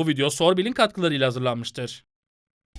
Bu video Sorbil'in katkılarıyla hazırlanmıştır.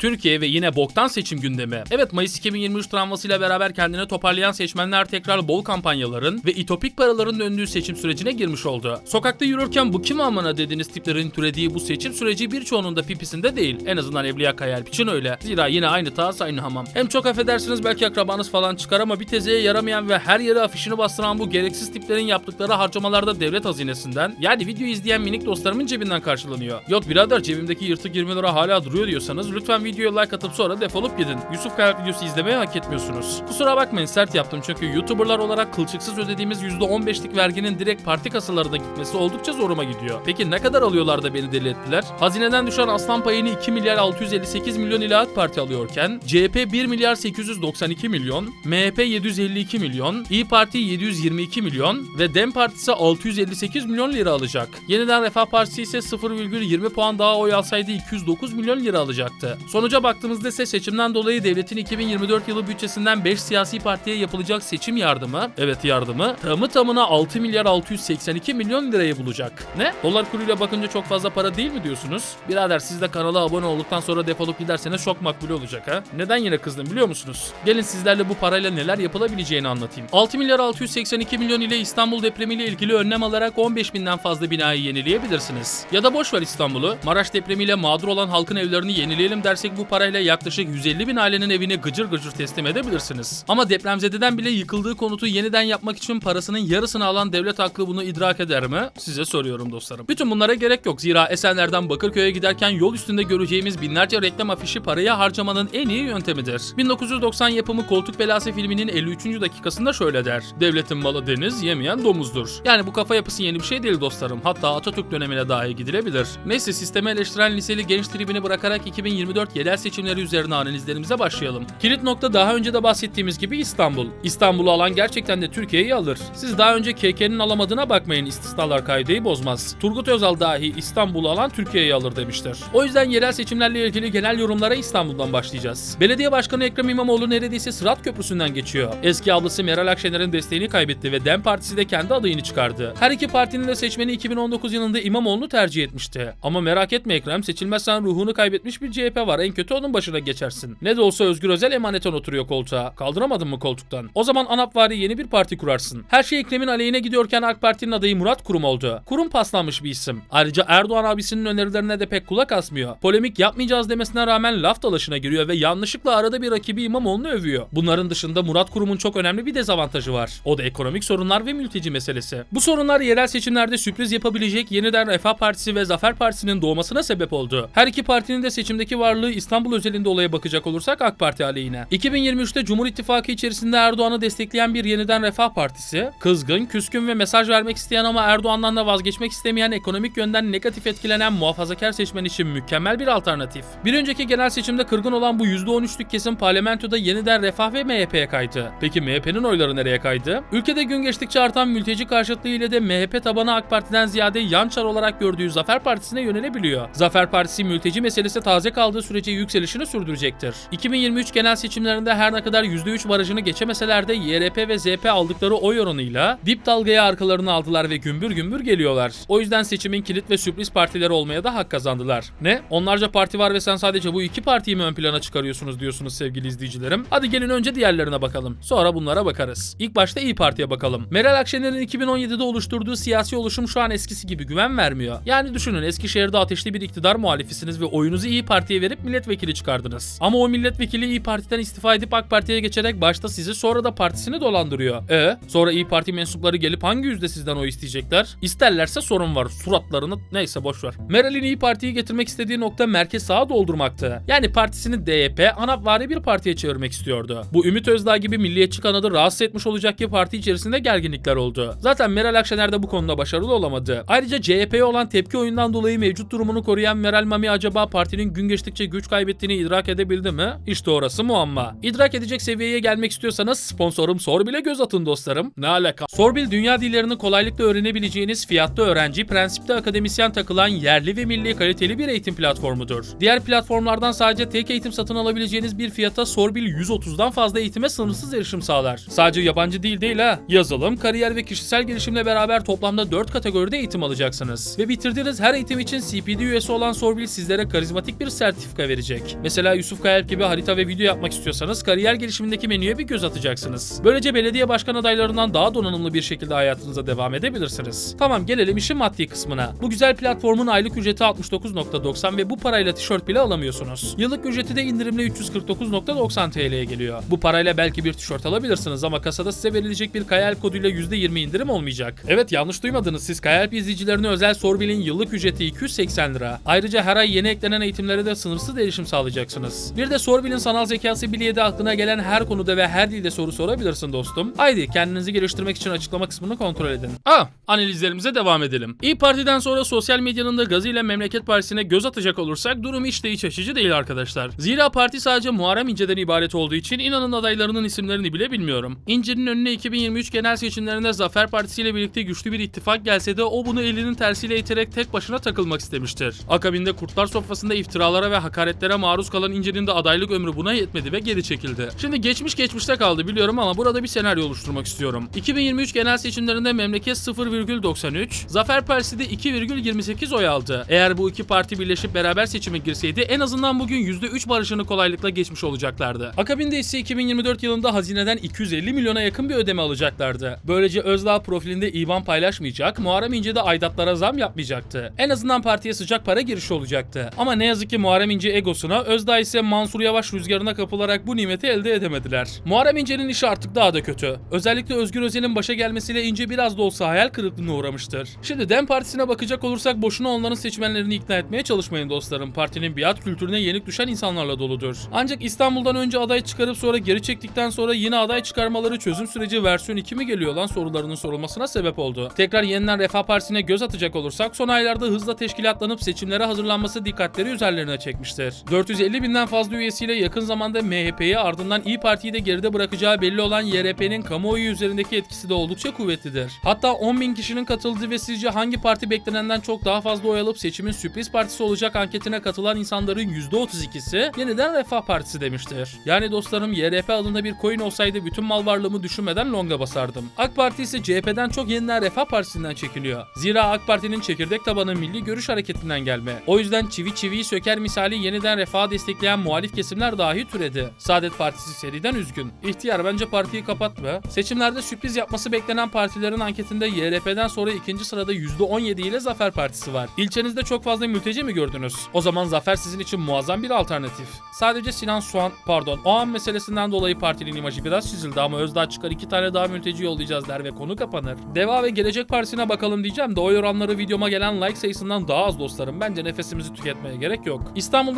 Türkiye ve yine boktan seçim gündemi. Evet Mayıs 2023 travmasıyla beraber kendine toparlayan seçmenler tekrar bol kampanyaların ve itopik paraların döndüğü seçim sürecine girmiş oldu. Sokakta yürürken bu kim amına dediğiniz tiplerin türediği bu seçim süreci birçoğunun da pipisinde değil. En azından Evliya Kayalp için öyle. Zira yine aynı tas aynı hamam. Hem çok affedersiniz belki akrabanız falan çıkar ama bir tezeye yaramayan ve her yere afişini bastıran bu gereksiz tiplerin yaptıkları harcamalarda devlet hazinesinden yani videoyu izleyen minik dostlarımın cebinden karşılanıyor. Yok birader cebimdeki yırtık 20 lira hala duruyor diyorsanız lütfen videoya like atıp sonra defolup gidin. Yusuf Kayalp videosu izlemeyi hak etmiyorsunuz. Kusura bakmayın sert yaptım çünkü YouTuber'lar olarak kılçıksız ödediğimiz %15'lik verginin direkt parti kasalarına gitmesi oldukça zoruma gidiyor. Peki ne kadar alıyorlar da beni deli ettiler? Hazineden düşen aslan payını 2 milyar 658 milyon ile AK Parti alıyorken CHP 1 milyar 892 milyon, MHP 752 milyon, İyi Parti 722 milyon ve DEM Partisi 658 milyon lira alacak. Yeniden Refah Partisi ise 0,20 puan daha oy alsaydı 209 milyon lira alacaktı. Sonuca baktığımızda ise seçimden dolayı devletin 2024 yılı bütçesinden 5 siyasi partiye yapılacak seçim yardımı, evet yardımı, tamı tamına 6 milyar 682 milyon lirayı bulacak. Ne? Dolar kuruyla bakınca çok fazla para değil mi diyorsunuz? Birader siz de kanala abone olduktan sonra defolup giderseniz çok makbul olacak ha. Neden yine kızdım biliyor musunuz? Gelin sizlerle bu parayla neler yapılabileceğini anlatayım. 6 milyar 682 milyon ile İstanbul depremiyle ilgili önlem alarak 15 binden fazla binayı yenileyebilirsiniz. Ya da boş ver İstanbul'u. Maraş depremiyle mağdur olan halkın evlerini yenileyelim dersek bu parayla yaklaşık 150 bin ailenin evini gıcır gıcır teslim edebilirsiniz. Ama depremzededen bile yıkıldığı konutu yeniden yapmak için parasının yarısını alan devlet aklı bunu idrak eder mi? Size soruyorum dostlarım. Bütün bunlara gerek yok. Zira Esenler'den Bakırköy'e giderken yol üstünde göreceğimiz binlerce reklam afişi parayı harcamanın en iyi yöntemidir. 1990 yapımı Koltuk Belası filminin 53. dakikasında şöyle der. Devletin malı deniz, yemeyen domuzdur. Yani bu kafa yapısı yeni bir şey değil dostlarım. Hatta Atatürk dönemine dahi gidilebilir. Neyse sistemi eleştiren liseli genç tribini bırakarak 2024 yerel seçimleri üzerine analizlerimize başlayalım. Kilit nokta daha önce de bahsettiğimiz gibi İstanbul. İstanbul'u alan gerçekten de Türkiye'yi alır. Siz daha önce KK'nin alamadığına bakmayın istisnalar kaideyi bozmaz. Turgut Özal dahi İstanbul'u alan Türkiye'yi alır demiştir. O yüzden yerel seçimlerle ilgili genel yorumlara İstanbul'dan başlayacağız. Belediye Başkanı Ekrem İmamoğlu neredeyse Sırat Köprüsü'nden geçiyor. Eski ablası Meral Akşener'in desteğini kaybetti ve DEM Partisi de kendi adayını çıkardı. Her iki partinin de seçmeni 2019 yılında İmamoğlu'nu tercih etmişti. Ama merak etme Ekrem seçilmezsen ruhunu kaybetmiş bir CHP var. En kötü onun başına geçersin. Ne de olsa Özgür Özel emaneten oturuyor koltuğa. Kaldıramadın mı koltuktan? O zaman ANAPvari yeni bir parti kurarsın. Her şey Ekrem'in aleyhine gidiyorken AK Parti'nin adayı Murat Kurum oldu. Kurum paslanmış bir isim. Ayrıca Erdoğan abisinin önerilerine de pek kulak asmıyor. Polemik yapmayacağız demesine rağmen laf dalaşına giriyor ve yanlışlıkla arada bir rakibi İmamoğlu'nu övüyor. Bunların dışında Murat Kurum'un çok önemli bir dezavantajı var. O da ekonomik sorunlar ve mülteci meselesi. Bu sorunlar yerel seçimlerde sürpriz yapabilecek yeniden Refah Partisi ve Zafer Partisi'nin doğmasına sebep oldu. Her iki partinin de seçimdeki varlığı İstanbul özelinde olaya bakacak olursak AK Parti aleyhine. 2023'te Cumhur İttifakı içerisinde Erdoğan'ı destekleyen bir yeniden Refah Partisi, kızgın, küskün ve mesaj vermek isteyen ama Erdoğan'dan da vazgeçmek istemeyen ekonomik yönden negatif etkilenen muhafazakar seçmen için mükemmel bir alternatif. Bir önceki genel seçimde kırgın olan bu %13'lük kesim parlamentoda yeniden Refah ve MHP'ye kaydı. Peki MHP'nin oyları nereye kaydı? Ülkede gün geçtikçe artan mülteci karşıtlığı ile de MHP tabanı AK Parti'den ziyade yan çar olarak gördüğü Zafer Partisi'ne yönelebiliyor. Zafer Partisi mülteci meselesi taze kaldığı sürece yükselişini sürdürecektir. 2023 genel seçimlerinde her ne kadar %3 barajını geçemeseler de YRP ve ZP aldıkları oy oranıyla dip dalgaya arkalarını aldılar ve gümbür gümbür geliyorlar. O yüzden seçimin kilit ve sürpriz partileri olmaya da hak kazandılar. Ne? Onlarca parti var ve sen sadece bu iki partiyi mi ön plana çıkarıyorsunuz diyorsunuz sevgili izleyicilerim. Hadi gelin önce diğerlerine bakalım. Sonra bunlara bakarız. İlk başta İyi Parti'ye bakalım. Meral Akşener'in 2017'de oluşturduğu siyasi oluşum şu an eskisi gibi güven vermiyor. Yani düşünün Eskişehir'de ateşli bir iktidar muhalifisiniz ve oyunuzu İyi Parti'ye verip milletvekili çıkardınız. Ama o milletvekili İyi Parti'den istifa edip AK Parti'ye geçerek başta sizi sonra da partisini dolandırıyor. E sonra İyi Parti mensupları gelip hangi yüzde sizden oy isteyecekler? İsterlerse sorun var. Suratlarını neyse boş ver. Meral'in İyi Parti'yi getirmek istediği nokta merkez sağa doldurmaktı. Yani partisini DYP, ANAPvari bir partiye çevirmek istiyordu. Bu Ümit Özdağ gibi milliyetçi kanadı rahatsız etmiş olacak ki parti içerisinde gerginlikler oldu. Zaten Meral Akşener de bu konuda başarılı olamadı. Ayrıca CHP'ye olan tepki oyundan dolayı mevcut durumunu koruyan Meral Mami acaba partinin gün geçtikçe güç güç kaybettiğini idrak edebildi mi? İşte orası muamma. İdrak edecek seviyeye gelmek istiyorsanız sponsorum Sorbil'e göz atın dostlarım. Ne alaka? Sorbil dünya dillerini kolaylıkla öğrenebileceğiniz fiyatlı öğrenci, prensipte akademisyen takılan yerli ve milli kaliteli bir eğitim platformudur. Diğer platformlardan sadece tek eğitim satın alabileceğiniz bir fiyata Sorbil 130'dan fazla eğitime sınırsız erişim sağlar. Sadece yabancı dil değil ha. Yazılım, kariyer ve kişisel gelişimle beraber toplamda 4 kategoride eğitim alacaksınız. Ve bitirdiğiniz her eğitim için CPD üyesi olan Sorbil sizlere karizmatik bir sertifika verecek. Mesela Yusuf Kayalp gibi harita ve video yapmak istiyorsanız kariyer gelişimindeki menüye bir göz atacaksınız. Böylece belediye başkan adaylarından daha donanımlı bir şekilde hayatınıza devam edebilirsiniz. Tamam gelelim işin maddi kısmına. Bu güzel platformun aylık ücreti 69.90 ve bu parayla tişört bile alamıyorsunuz. Yıllık ücreti de indirimle 349.90 TL'ye geliyor. Bu parayla belki bir tişört alabilirsiniz ama kasada size verilecek bir Kayalp koduyla %20 indirim olmayacak. Evet yanlış duymadınız siz Kayalp izleyicilerine özel Sorbil'in yıllık ücreti 280 lira. Ayrıca her ay yeni eklenen eğitimlere de sınırsız erişim sağlayacaksınız. Bir de Sorbil'in sanal zekası biliyede aklına gelen her konuda ve her dilde soru sorabilirsin dostum. Haydi kendinizi geliştirmek için açıklama kısmını kontrol edin. Ah analizlerimize devam edelim. İyi Parti'den sonra sosyal medyanın da gazıyla Memleket Partisi'ne göz atacak olursak durum hiç de iç açıcı değil arkadaşlar. Zira parti sadece Muharrem İnce'den ibaret olduğu için inanın adaylarının isimlerini bile bilmiyorum. İnce'nin önüne 2023 genel seçimlerinde Zafer Partisi ile birlikte güçlü bir ittifak gelse de o bunu elinin tersiyle iterek tek başına takılmak istemiştir. Akabinde kurtlar sofrasında iftiralara ve hakaretlere maruz kalan İnce'nin de adaylık ömrü buna yetmedi ve geri çekildi. Şimdi geçmiş geçmişte kaldı biliyorum ama burada bir senaryo oluşturmak istiyorum. 2023 genel seçimlerinde memleket 0,93, Zafer Partisi de 2,28 oy aldı. Eğer bu iki parti birleşip beraber seçime girseydi en azından bugün %3 barışını kolaylıkla geçmiş olacaklardı. Akabinde ise 2024 yılında hazineden 250 milyona yakın bir ödeme alacaklardı. Böylece Özdağ profilinde IBAN paylaşmayacak, Muharrem İnce de aidatlara zam yapmayacaktı. En azından partiye sıcak para girişi olacaktı. Ama ne yazık ki Muharrem İnce egosuna, Özdağ ise Mansur Yavaş rüzgarına kapılarak bu nimeti elde edemediler. Muharrem İnce'nin işi artık daha da kötü. Özellikle Özgür Özel'in başa gelmesiyle İnce biraz da olsa hayal kırıklığına uğramıştır. Şimdi DEM Partisi'ne bakacak olursak boşuna onların seçmenlerini ikna etmeye çalışmayın dostlarım. Partinin biat kültürüne yenik düşen insanlarla doludur. Ancak İstanbul'dan önce aday çıkarıp sonra geri çektikten sonra yine aday çıkarmaları çözüm süreci versiyon 2 mi geliyor lan sorularının sorulmasına sebep oldu. Tekrar yeniden Refah Partisi'ne göz atacak olursak son aylarda hızla teşkilatlanıp seçimlere hazırlanması dikkatleri üzerlerine çekmiştir. 450 binden fazla üyesiyle yakın zamanda MHP'yi ardından İyi Parti'yi de geride bırakacağı belli olan YRP'nin kamuoyu üzerindeki etkisi de oldukça kuvvetlidir. Hatta 10 bin kişinin katıldığı ve sizce hangi parti beklenenden çok daha fazla oy alıp seçimin sürpriz partisi olacak anketine katılan insanların %32'si yeniden Refah Partisi demiştir. Yani dostlarım YRP adında bir coin olsaydı bütün mal varlığımı düşünmeden longa basardım. AK Parti ise CHP'den çok yeniden Refah Partisi'nden çekiliyor. Zira AK Parti'nin çekirdek tabanı Milli Görüş Hareketi'nden gelme. O yüzden çivi çiviyi söker misali yeniden Refah'ı destekleyen muhalif kesimler dahi türedi. Saadet Partisi seriden üzgün. İhtiyar bence partiyi kapatma. Seçimlerde sürpriz yapması beklenen partilerin anketinde YRP'den sonra ikinci sırada %17 ile Zafer Partisi var. İlçenizde çok fazla mülteci mi gördünüz? O zaman Zafer sizin için muazzam bir alternatif. Sadece Sinan Soğan, pardon, o an meselesinden dolayı partinin imajı biraz çizildi ama Özdağ çıkar iki tane daha mülteci yollayacağız der ve konu kapanır. Deva ve Gelecek Partisi'ne bakalım diyeceğim de oy oranları videoma gelen like sayısından daha az dostlarım. Bence nefesimizi tüketmeye gerek yok.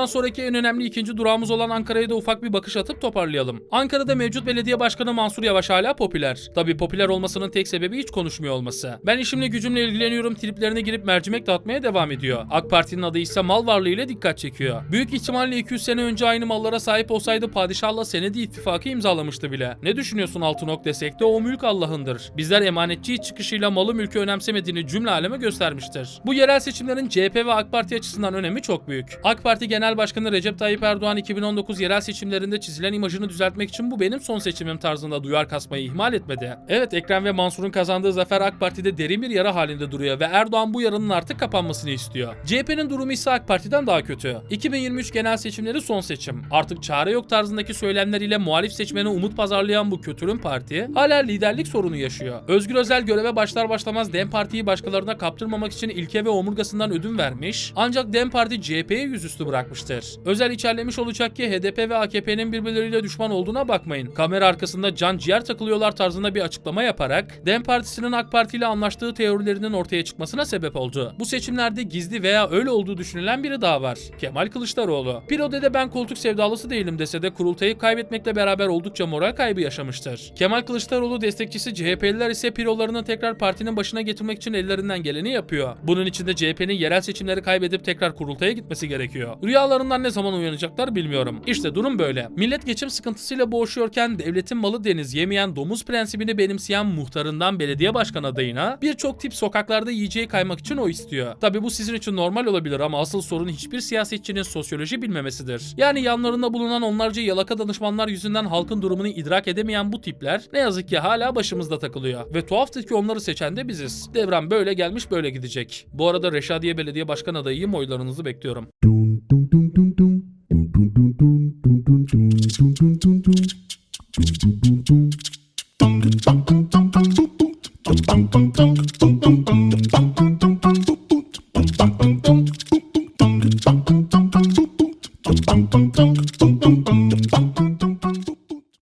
İstanbul'dan sonraki en önemli ikinci durağımız olan Ankara'ya da ufak bir bakış atıp toparlayalım. Ankara'da mevcut belediye başkanı Mansur Yavaş hala popüler. Tabii popüler olmasının tek sebebi hiç konuşmuyor olması. Ben işimle gücümle ilgileniyorum triplerine girip mercimek dağıtmaya devam ediyor. AK Parti'nin adı ise mal varlığı ile dikkat çekiyor. Büyük ihtimalle 200 sene önce aynı mallara sahip olsaydı padişahla senedi ittifakı imzalamıştı bile. Ne düşünüyorsun Altınok desek de o mülk Allah'ındır. Bizler emanetçi çıkışıyla malı mülkü önemsemediğini cümle aleme göstermiştir. Bu yerel seçimlerin CHP ve AK Parti açısından önemi çok büyük. AK Parti Genel Başkanı Recep Tayyip Erdoğan 2019 yerel seçimlerinde çizilen imajını düzeltmek için bu benim son seçimim tarzında duyar kasmayı ihmal etmedi. Evet Ekrem ve Mansur'un kazandığı zafer AK Parti'de derin bir yara halinde duruyor ve Erdoğan bu yaranın artık kapanmasını istiyor. CHP'nin durumu ise AK Parti'den daha kötü. 2023 genel seçimleri son seçim. Artık çare yok tarzındaki söylemleriyle muhalif seçmene umut pazarlayan bu kötürüm parti hala liderlik sorunu yaşıyor. Özgür Özel göreve başlar başlamaz DEM Parti'yi başkalarına kaptırmamak için ilke ve omurgasından ödün vermiş ancak DEM Parti CHP'ye yüzüstü bırakmıştır. Özel içerlemiş olacak ki HDP ve AKP'nin birbirleriyle düşman olduğuna bakmayın. Kamera arkasında can ciğer takılıyorlar tarzında bir açıklama yaparak DEM Partisi'nin AK Parti ile anlaştığı teorilerinin ortaya çıkmasına sebep oldu. Bu seçimlerde gizli veya öyle olduğu düşünülen biri daha var. Kemal Kılıçdaroğlu. Pirode'de ben koltuk sevdalısı değilim dese de kurultayı kaybetmekle beraber oldukça moral kaybı yaşamıştır. Kemal Kılıçdaroğlu destekçisi CHP'liler ise pirolarını tekrar partinin başına getirmek için ellerinden geleni yapıyor. Bunun için de CHP'nin yerel seçimleri kaybedip tekrar kurultaya gitmesi gerekiyor. Rüyalar Rüyalarından ne zaman uyanacaklar bilmiyorum. İşte durum böyle. Millet geçim sıkıntısıyla boğuşuyorken devletin malı deniz yemeyen domuz prensibini benimseyen muhtarından belediye başkan adayına birçok tip sokaklarda yiyeceği kaymak için o istiyor. Tabi bu sizin için normal olabilir ama asıl sorun hiçbir siyasetçinin sosyoloji bilmemesidir. Yani yanlarında bulunan onlarca yalaka danışmanlar yüzünden halkın durumunu idrak edemeyen bu tipler ne yazık ki hala başımızda takılıyor. Ve tuhaftır ki onları seçen de biziz. Devran böyle gelmiş böyle gidecek. Bu arada Reşadiye Belediye Başkan adayıyım oylarınızı bekliyorum. Dun dun dun dun. Dun dun dun. Dun dun dun dun. Dun